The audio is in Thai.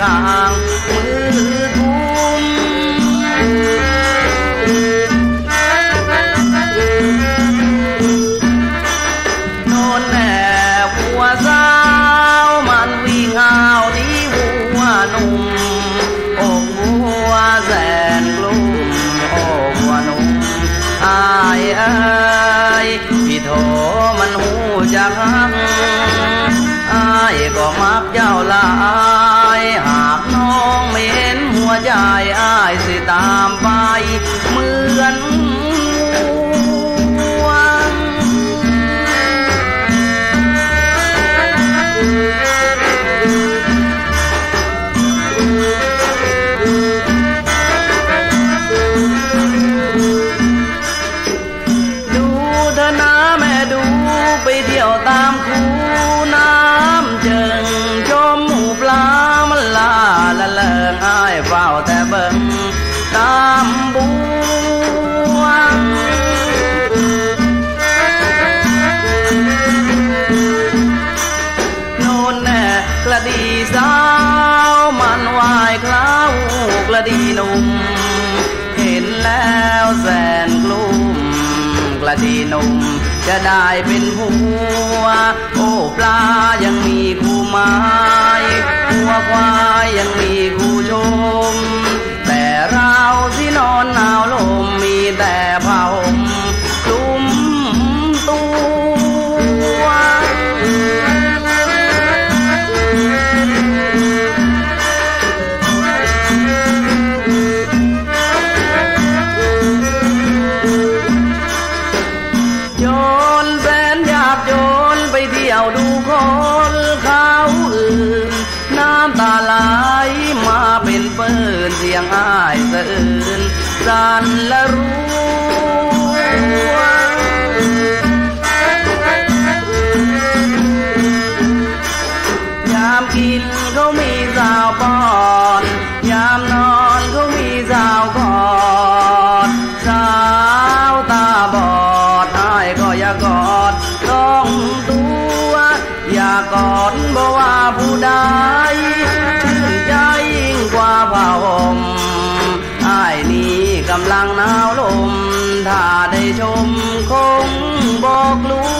กลางมือทุ่มนอนแน่หัวเจ้ามันวิ่งเอาที่หัวนุ่มอกหัวแสนกลุ่มอกหัวนุ่มอายอายพี่โถมันหูจักหักอายก็มักเจ้าลา หากน้องไม่เห็นหัวใจอ้ายสิตามไปเหมือนีสาวมันวายคล้าวกระดีหนุ่มเห็นแล้วแสนกลุ้มกระดีหนุ่มจะได้เป็นหัว โอ้ปลายังมีผู้ไม้ สียงอ้ายสะอื่นสันละรู้ คงบอกลัว